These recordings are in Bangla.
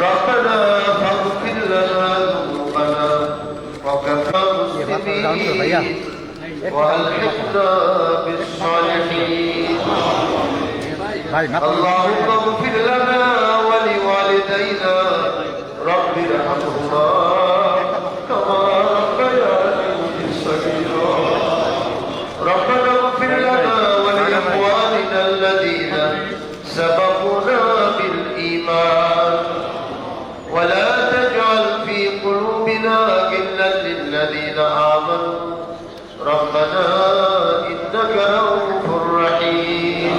ربنا فاغفر لنا ذنوبنا وكفى مسلمين والحقنا بالصالحين. اللهم اغفر لنا ولوالدينا. رب ارحمهما. سبقونا بالإيمان ولا تجعل في قلوبنا غلا للذين آمنوا. ربنا إنك رؤوف رحيم.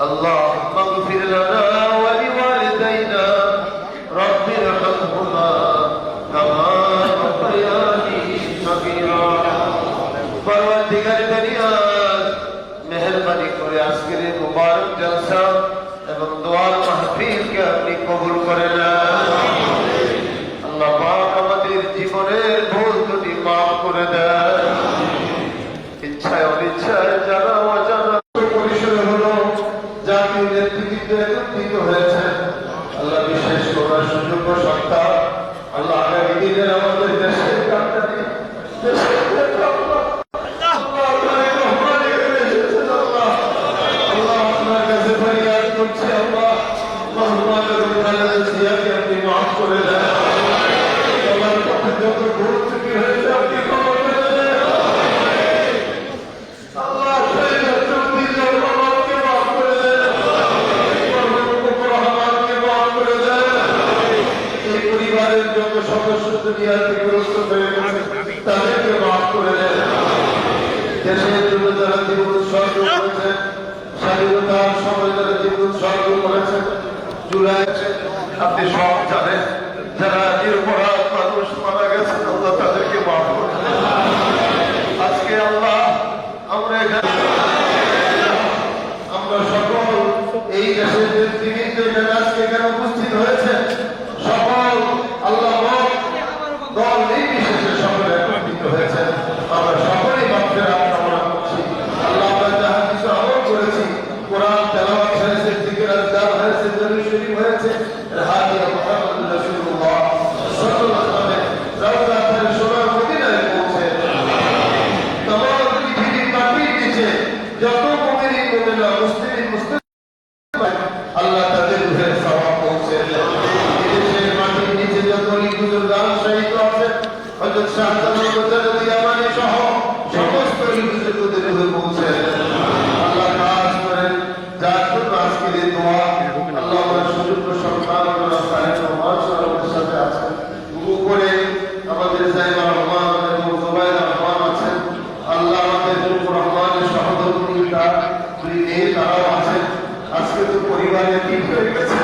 اللهم আজকের মুবারক, জলসা এবং দোয়ার মাহফিলকে আপনি কবুল করে নেন আল্লাহ পাক আমাদের জীবনের ভুল ত্রুটি মাফ করে দেন। ইচ্ছায় অনিচ্ছায় জানা অজানা হলো জাতীয় নেতৃত্বে একত্রিত হয়েছে। আল্লাহ বিশেষ করার সুযোগ সত্তা আল্লাহ আগামী দিনের আমাদের দেশের স্বাধীনতার সময় যারা জীবন উৎসর্গ করেছেন জুলাই আপনি সব জানেন, যারা নিরপরাধ মানুষ মারা গেছেন, আল্লাহ তাদেরকে মাফ করে আজকে আল্লাহ, আমরা এখানে আমরা সকল এই দেশের নেতৃবৃন্দ আজকে এখানে উপস্থিত হয়েছে আল্লাহ কাজ সন্তান সাহেব রহমান আছেন। আজকে তো পরিবারে ঠিক হয়ে গেছে